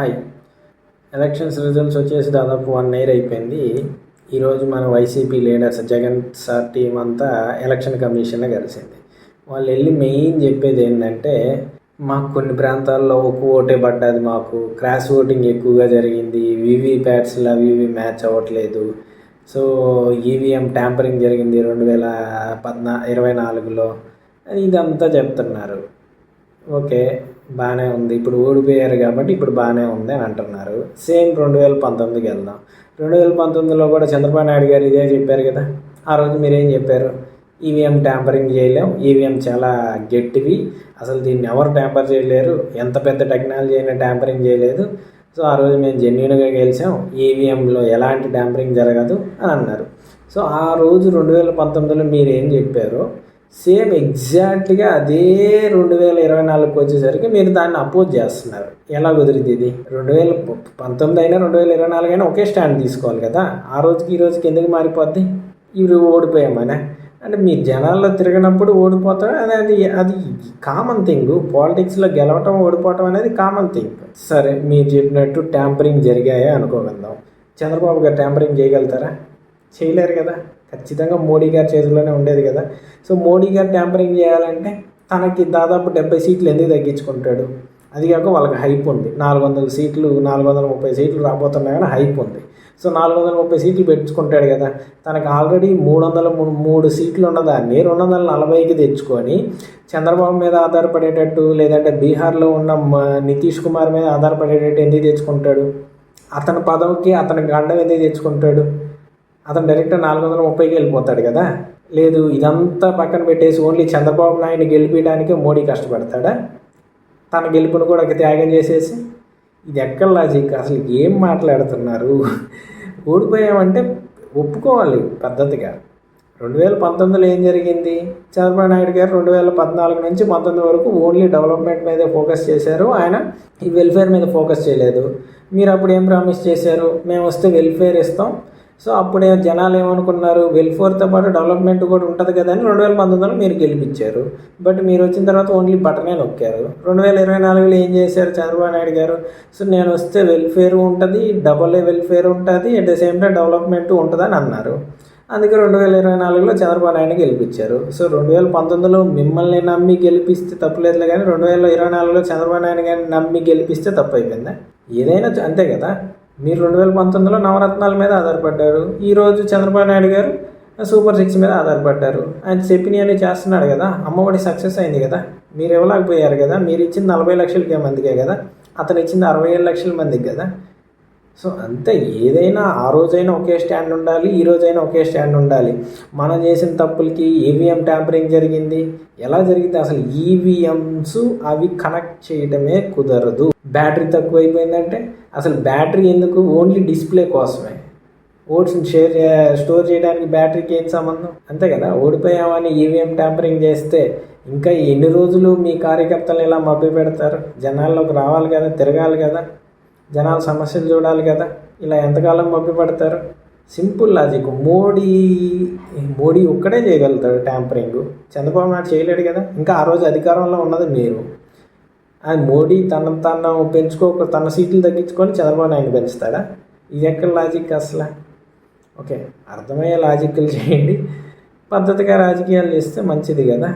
Hi elections results వచ్చేసి దాదాపు one year అయిపోయింది. ఈరోజు మన YCP leaders Jagan sir team అంతా ఎలక్షన్ కమిషన్ కలిసింది. వాళ్ళు వెళ్ళి మెయిన్ చెప్పేది ఏంటంటే మాకు కొన్ని ప్రాంతాల్లో ఒక ఓటే పడ్డది మాకు. క్రాస్ ఓటింగ్ ఎక్కువగా జరిగింది. వివి ప్యాడ్స్లో అవి ఇవి మ్యాచ్ అవ్వట్లేదు. సో ఈవీఎం ట్యాంపరింగ్ జరిగింది రెండు వేల పద్నా ఇరవై నాలుగులో. ఇదంతా చెప్తున్నారు. ఓకే. బాగానే ఉంది. ఇప్పుడు ఓడిపోయారు కాబట్టి ఇప్పుడు బాగానే ఉంది అని అంటున్నారు. సేమ్ రెండు వేల పంతొమ్మిదికి వెళ్దాం. రెండు వేల పంతొమ్మిదిలో కూడా చంద్రబాబు నాయుడు గారు ఇదే చెప్పారు కదా. ఆ రోజు మీరేం చెప్పారు? ఈవీఎం ట్యాంపరింగ్ చేయలేం. ఈవీఎం చాలా గట్టివి. అసలు దీన్ని ఎవరు ట్యాంపర్ చేయలేరు? ఎంత పెద్ద టెక్నాలజీ అయినా ట్యాంపరింగ్ చేయలేదు. సో ఆ రోజు మేము జెన్యున్గా గెలిచాం. ఈవీఎంలో ఎలాంటి ట్యాంపరింగ్ జరగదు అని అన్నారు. సో ఆ రోజు రెండు వేల పంతొమ్మిదిలో మీరు ఏం చెప్పారో సేమ్ ఎగ్జాక్ట్గా అదే రెండు వేల ఇరవై నాలుగుకి వచ్చేసరికి మీరు దాన్ని అపోజ్ చేస్తున్నారు. ఎలా కుదిరింది ఇది? రెండు వేల పంతొమ్మిది అయినా రెండు వేల ఇరవై నాలుగు అయినా ఒకే స్టాండ్ తీసుకోవాలి కదా. ఆ రోజుకి ఈ రోజుకి ఎందుకు మారిపోద్ది? ఇవి ఓడిపోయామనే. అంటే మీ జనాల్లో తిరిగినప్పుడు ఓడిపోతాం అది అది అది కామన్ థింగ్ పాలిటిక్స్లో గెలవటం ఓడిపోవటం అనేది కామన్ థింగ్ సరే మీరు చెప్పినట్టు ట్యాంపరింగ్ జరిగాయా అనుకోగలుగుతాం చంద్రబాబు గారు ట్యాంపరింగ్ చేయగలుగుతారా? చేయలేరు కదా. ఖచ్చితంగా మోడీ గారి చేతిలోనే ఉండేది కదా. సో మోడీ గారు ట్యాంపరింగ్ చేయాలంటే తనకి దాదాపు డెబ్బై సీట్లు ఎందుకు తగ్గించుకుంటాడు? అది కాక వాళ్ళకి హైప్ ఉంది. నాలుగు వందల సీట్లు నాలుగు వందల ముప్పై సీట్లు రాబోతున్నాయి కానీ హైప్ ఉంది. సో నాలుగు వందల ముప్పై సీట్లు పెంచుకుంటాడు కదా. తనకు ఆల్రెడీ మూడు వందల మూడు సీట్లు ఉన్నదాన్ని రెండు వందల నలభైకి తెచ్చుకొని చంద్రబాబు మీద ఆధారపడేటట్టు లేదంటే బీహార్లో ఉన్న నితీష్ కుమార్ మీద ఆధారపడేటట్టు ఎందుకు తెచ్చుకుంటాడు? అతని పదవికి అతని గండం ఎందుకు తెచ్చుకుంటాడు? అతను డైరెక్ట్ నాలుగు వందల ముప్పైకి వెళ్ళిపోతాడు కదా. లేదు ఇదంతా పక్కన పెట్టేసి ఓన్లీ చంద్రబాబు నాయుడు గెలిపించడానికే మోడీ కష్టపడతాడా? తన గెలుపును కూడా త్యాగం చేసేసి? ఇది ఎక్కడ లాజిక్ అసలు ఏం మాట్లాడుతున్నారు? ఓడిపోయామంటే ఒప్పుకోవాలి పద్ధతిగా. రెండు వేల పంతొమ్మిదిలో ఏం జరిగింది? చంద్రబాబు నాయుడు గారు రెండు వేల పద్నాలుగు నుంచి పంతొమ్మిది వరకు ఓన్లీ డెవలప్మెంట్ మీదే ఫోకస్ చేశారు. ఆయన ఈ వెల్ఫేర్ మీద ఫోకస్ చేయలేదు. మీరు అప్పుడు ఏం ప్రామిస్ చేశారు? మేము వస్తే వెల్ఫేర్ ఇస్తాం. సో అప్పుడే జనాలు ఏమనుకున్నారు వెల్ఫేర్తో పాటు డెవలప్మెంట్ కూడా ఉంటుంది కదా అని రెండు వేల పంతొమ్మిదిలో మీరు గెలిపించారు. బట్ మీరు వచ్చిన తర్వాత ఓన్లీ బటనే నొక్కారు. రెండు వేల ఇరవై నాలుగులో ఏం చేశారు చంద్రబాబు నాయుడు గారు? సో నేను వస్తే వెల్ఫేర్ ఉంటుంది డబల్ వెల్ఫేర్ ఉంటుంది at the same time development ఉంటుందని అన్నారు. అందుకే రెండు వేల ఇరవై నాలుగులో చంద్రబాబు నాయుడు గెలిపించారు. సో రెండు వేల పంతొమ్మిదిలో మిమ్మల్ని నమ్మి గెలిపిస్తే తప్పులేదు కానీ రెండు వేల ఇరవై నాలుగులో చంద్రబాబు నాయుడు గారిని నమ్మి గెలిపిస్తే తప్పు అయిపోయిందా ఏదైనా అంతే కదా? మీరు రెండు వేల పంతొమ్మిదిలో నవరత్నాల మీద ఆధారపడ్డారు. ఈరోజు చంద్రబాబు నాయుడు గారు సూపర్ సిక్స్ మీద ఆధారపడ్డారు. ఆయన చెప్పినవన్నీ చేస్తున్నాడు కదా. అమ్మఒడి సక్సెస్ అయింది కదా. మీరు ఇవ్వలేకపోయారు కదా. మీరు ఇచ్చింది నలభై లక్షలకే మందికే కదా. అతను ఇచ్చింది అరవై ఏడు లక్షల మందికి కదా. సో అంతే ఏదైనా ఆ రోజైనా ఒకే స్టాండ్ ఉండాలి ఈ రోజైనా ఒకే స్టాండ్ ఉండాలి. మనం చేసిన తప్పులకి ఈవీఎం ట్యాంపరింగ్ జరిగింది. ఎలా జరిగింది? అసలు ఈవీఎంస్ అవి కనెక్ట్ చేయడమే కుదరదు. బ్యాటరీ తక్కువైపోయిందంటే అసలు బ్యాటరీ ఎందుకు? ఓన్లీ డిస్ప్లే కోసమే. ఓట్స్ని షేర్ స్టోర్ చేయడానికి బ్యాటరీకి ఏం సంబంధం? అంతే కదా? ఓడిపోయామని ఈవీఎం ట్యాంపరింగ్ చేస్తే ఇంకా ఎన్ని రోజులు మీ కార్యకర్తలు ఇలా మభ్య పెడతారు జనాల్లోకి రావాలి కదా తిరగాలి కదా? జనాల సమస్యలు చూడాలి కదా. ఇలా ఎంతకాలం మభ్య పడతారు సింపుల్ లాజిక్. మోడీ మోడీ ఒక్కడే చేయగలుగుతాడు ట్యాంపరింగ్. చంద్రబాబు నాయుడు చేయలేడు కదా. ఇంకా ఆ రోజు అధికారంలో ఉన్నది మీరు. అండ్ మోడీ తన తన పెంచుకోక తన సీట్లు తగ్గించుకొని చంద్రబాబు నాయుడు పెంచుతాడా? ఇది ఎక్కడ లాజిక్ అసలు? ఓకే అర్థమయ్యే లాజిక్లు చేయండి. పద్ధతిగా రాజకీయాలు చేస్తే మంచిది కదా.